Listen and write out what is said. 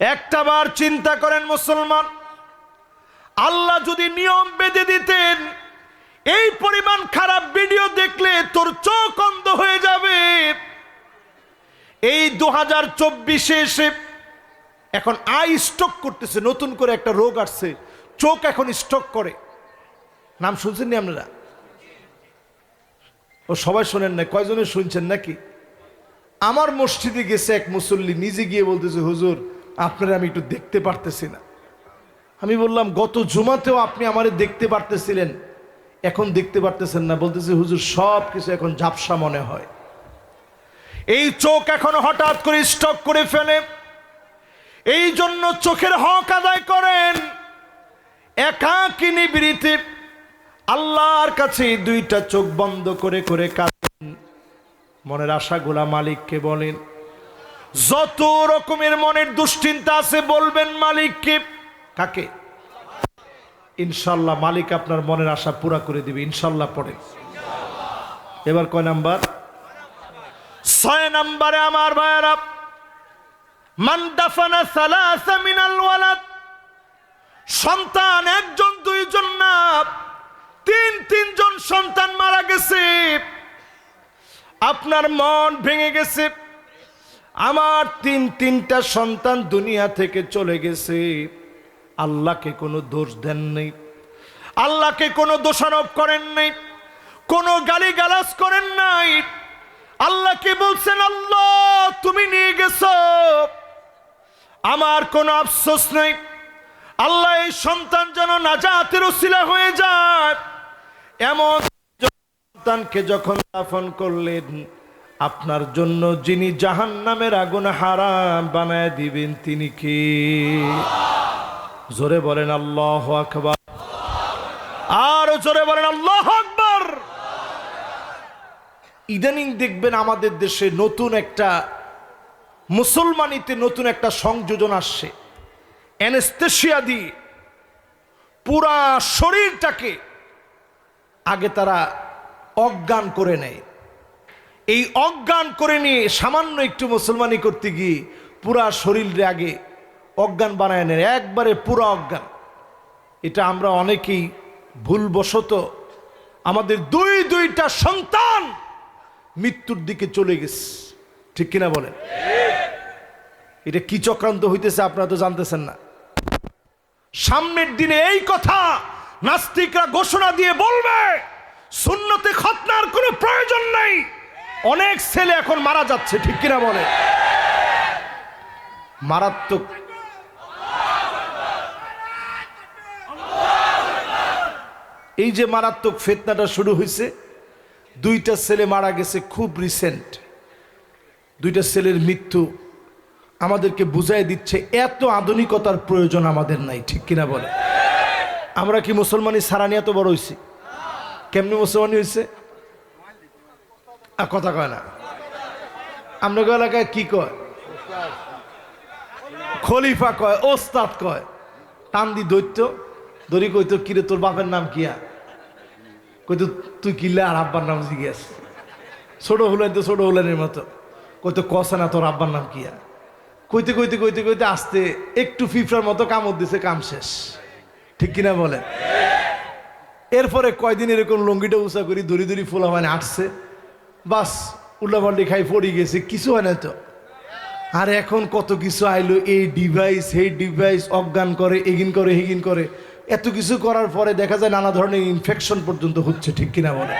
একটা বার চিন্তা করেন মুসলমান, আল্লাহ যদি নিয়ম বেঁধে দিতেন, এই পরিমাণ খারাপ ভিডিও দেখলে তোর চোখ অন্ধ হয়ে যাবে। এই দু হাজার চব্বিশে এসে এখন আই স্টক করতেছে, নতুন করে একটা রোগ আসছে, চোখ এখন স্টক করে। নাম শুনছেন নি আপনারা? ও সবাই শোনেন না কয়জনে শুনছেন নাকি? আমার মসজিদে গেছে এক মুসল্লি, নিজে গিয়ে বলতেছে, হুজুর আপনারা আমি একটু দেখতে পারতেছি না। আমি বললাম, গত জুমাতেও আপনি আমারে দেখতে পারতেছিলেন। এখন দেখতে পারতেছেন না। বলতেছি, হুজুর, সব কিছু এখন ঝাপসা মনে হয়। এই চোখ এখন হঠাৎ করে স্টক করে ফেলে। এই জন্য চোখের হক আদায় করেন একাকি নিবৃত্তি আল্লাহর কাছে দুইটা চোখ বন্ধ করে করে কাঁদেন। মনের আশাগুলা মালিককে বলেন। যত রকমের মনের দুশ্চিন্তা আছে, বলবেন মালিককে কাকে? ইনশাল্লাহ মালিক আপনার মনের আশা পুরা করে দিবে, ইনশাল্লাহ পড়ে। এবার কয় নাম্বার? ছয় নাম্বারে আমার ভাইয়ারা, মান দাফানা সালাসা মিনাল সন্তান একজন, দুইজন না, তিন, তিনজন সন্তান মারা গেছে। আপনার মন ভেঙে গেছে। আমার তিন তিনটা সন্তান দুনিয়া থেকে চলে গেছে। আল্লাহকে কোনো দোষ দেন নেই। আল্লাহকে কোনো দোষারোপ করেন নাই। কোনো গালি গালাজ করেন নাই। আল্লাহকে বলছেন, আল্লাহ, তুমি নিয়ে গেছ। আমার কোনো আফসোস নেই। আল্লাহ এই সন্তান যেন না নাজাতের ওসিলা হয়ে যায়। এমন সন্তানকে যখন দাফন করলেন আপনার জন্য যিনি জাহান নামের আগুন হারাম বানায় দিবেন, তিনি কি? জোরে বলেন আল্লাহ আকবার। আর জোরে বলেন আল্লাহ আকবার। ইদানিং দেখবেন আমাদের দেশে নতুন একটা মুসলমানিতে নতুন একটা সংযোজন আসছে। অ্যানেস্থেশিয়া দিয়ে পুরা শরীরটাকে আগে তারা অজ্ঞান করে নেয়। এই অজ্ঞান করে নিয়ে সামান্য একটু মুসলমানি করতে গিয়ে পুরা শরীরে আগে অজ্ঞান বানায় নেয়। একবারে পুরা অজ্ঞান। এটা আমরা অনেকেই ভুলবশত আমাদের দুই দুইটা সন্তান মৃত্যুর দিকে চলে গেছে। ঠিক কিনা বলেন? এটা কি চক্রান্ত হইতেছে আপনারা তো জানতেছেন না। সামনের দিনে এই কথা নাস্তিকরা ঘোষণা দিয়ে বলবে শূন্যতে খতনার কোনো প্রয়োজন নেই। অনেক ছেলে এখন মারা যাচ্ছে, ঠিক কিনা বলে? মারাত্মক। এই যে মারাত্মক ফেতনাটা শুরু হয়েছে, দুইটা ছেলে মারা গেছে খুব রিসেন্ট দুইটা ছেলের মৃত্যু আমাদেরকে বুঝাই দিচ্ছে, এত আধুনিকতার প্রয়োজন আমাদের নাই, ঠিক কিনা বলে? আমরা কি মুসলমানি সারানি এত বড় হয়েছি কেমনি মুসলমানি হয়েছে আর কথা কয় না। আপনাকে এলাকায় কি কয়? খলিফা কয়, ওস্তাদ কয়। টান্দি দৈত্য, দড়ি কইতো, কিরে, তোর বাপের নাম কিয়া কইতো, তুই কিল্লে আর আব্বার নাম জিজ্ঞেস? ছোট হলেন তো ছোট হলেনের মতো। কইতো কষে না, তোর আব্বার নাম কিয়া কইতে কইতে কইতে কইতে আসতে একটু ফিফরার মতো কামড় দিছে, কাম শেষ। ঠিক কিনা বলেন? এরপরে কয়দিন এরকম লঙ্গিটা উঁচা করি, দড়ি দড়ি ফোলা মানে আটছে। বাস, উল্লাপাল্টি খাই পড়ে গেছে, কিছু হয় না তো। আর এখন কত কিছু আইলো, এই ডিভাইস এই ডিভাইস অজ্ঞান করে, এগিন করে, হেগিন করে। এত কিছু করার পরে দেখা যায় নানা ধরনের ইনফেকশন পর্যন্ত হচ্ছে, ঠিক কিনা বলে?